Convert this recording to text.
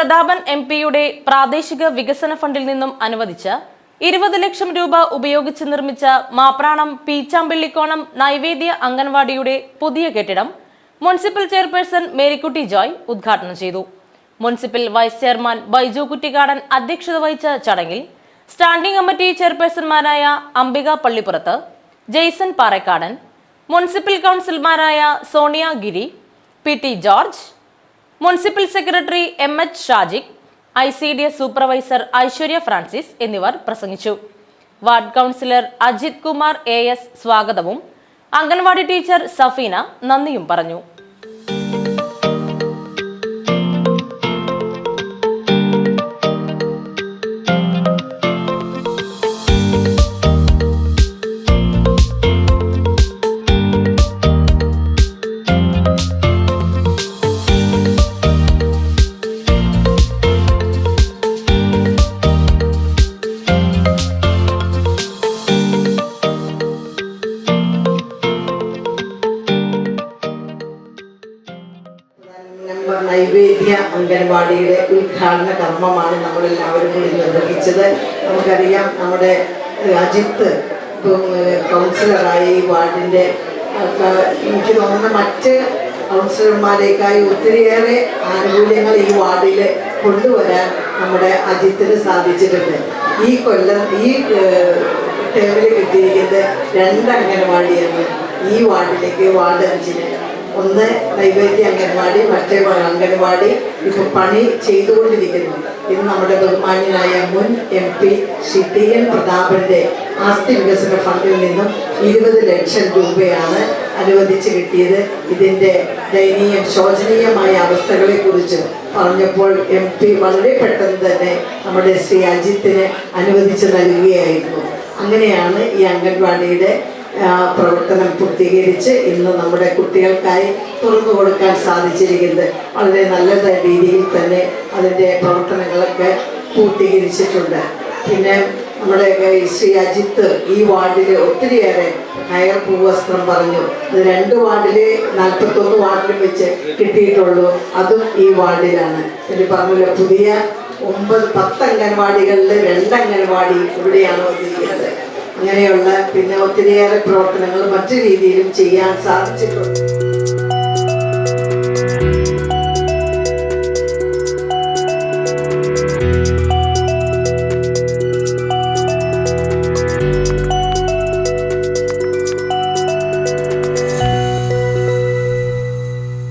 Prathapan M പിയുടെ പ്രാദേശിക വികസന ഫണ്ടിൽ നിന്നും അനുവദിച്ച ഇരുപത് ലക്ഷം രൂപ ഉപയോഗിച്ച് നിർമ്മിച്ച മാപ്രാണം പീച്ചാമ്പള്ളിക്കോണം നൈവേദ്യ അംഗൻവാടിയുടെ പുതിയ കെട്ടിടം മുനിസിപ്പൽ ചെയർപേഴ്സൺ മേരിക്കുട്ടി ജോയ് ഉദ്ഘാടനം ചെയ്തു. Municipal vice chairman Baiju Kuttikkadan അധ്യക്ഷത വഹിച്ച ചടങ്ങിൽ സ്റ്റാൻഡിംഗ് കമ്മിറ്റി ചെയർപേഴ്സൺമാരായ Ambika പള്ളിപ്പുറത്ത് Jaison Parakkadan municipal കൗൺസിൽമാരായ Sonia Giri P T George municipal secretary M H Shajik I C D S supervisor Aishwarya Francis എന്നിവർ പ്രസംഗിച്ചു. Ward councillor Ajith Kumar A S സ്വാഗതവും anganwadi teacher Safina നന്ദിയും പറഞ്ഞു. Number നൈവേദ്യ അംഗൻവാടിയുടെ ഉദ്ഘാടന കർമ്മമാണ് നമ്മളെല്ലാവരും കൂടി നിർവഹിച്ചത്. നമുക്കറിയാം നമ്മുടെ അജിത്ത് കൗൺസിലറായി ഈ വാർഡിന്റെ എനിക്ക് തോന്നുന്ന മറ്റ് കൗൺസിലർമാരേക്കായി ഒത്തിരിയേറെ ആനുകൂല്യങ്ങൾ ഈ വാർഡിൽ കൊണ്ടുവരാൻ നമ്മുടെ അജിത്തിന് സാധിച്ചിട്ടുണ്ട്. ഈ കൊല്ലം ഈ ടേബിൾ കിട്ടിയിരിക്കുന്നത് രണ്ട് അംഗൻവാടിയാണ് ഈ വാർഡിലേക്ക് വാർഡ് അഞ്ചിന്. ഒന്ന് നൈവേദ്യ അംഗൻവാടി മറ്റേ അംഗൻവാടി ഇപ്പൊ പണി ചെയ്തുകൊണ്ടിരിക്കുന്നു. ഇത് നമ്മുടെ ബഹുമാന്യനായ മുൻ M P Shri T N പ്രതാപന്റെ ആസ്തി വികസന ഫണ്ടിൽ നിന്നും ഇരുപത് ലക്ഷം രൂപയാണ് അനുവദിച്ച് കിട്ടിയത്. ഇതിന്റെ ദയനീയം ശോചനീയമായ അവസ്ഥകളെ കുറിച്ച് പറഞ്ഞപ്പോൾ എം പി വളരെ പെട്ടെന്ന് തന്നെ നമ്മുടെ ശ്രീ അജിത്തിന് അനുവദിച്ച് നൽകുകയായിരുന്നു. അങ്ങനെയാണ് ഈ അംഗൻവാടിയുടെ പ്രവർത്തനം പൂർത്തീകരിച്ച് ഇന്ന് നമ്മുടെ കുട്ടികൾക്കായി തുറന്നു കൊടുക്കാൻ സാധിച്ചിരിക്കുന്നത് വളരെ നല്ല രീതിയിൽ തന്നെ അതിന്റെ പ്രവർത്തനങ്ങളൊക്കെ പൂർത്തീകരിച്ചിട്ടുണ്ട്. പിന്നെ നമ്മുടെ ശ്രീ അജിത്ത് ഈ വാർഡിൽ ഒത്തിരിയേറെ ഹയർ പൂവസ്ത്രം പറഞ്ഞു. അത് രണ്ട് വാർഡിൽ നാൽപ്പത്തൊന്ന് വാർഡിൽ വെച്ച് കിട്ടിയിട്ടുള്ളൂ. അതും ഈ വാർഡിലാണ്. എനിക്ക് പറഞ്ഞില്ല പുതിയ ഒമ്പത് പത്ത് അംഗൻവാടികളിൽ രണ്ട് അംഗൻവാടി ഇവിടെയാണ് വന്നിരിക്കുന്നത്. അങ്ങനെയുള്ള പിന്നെ ഒത്തിരിയേറെ പ്രവർത്തനങ്ങൾ മറ്റു രീതിയിലും ചെയ്യാൻ സാധിച്ചിട്ടുണ്ട്.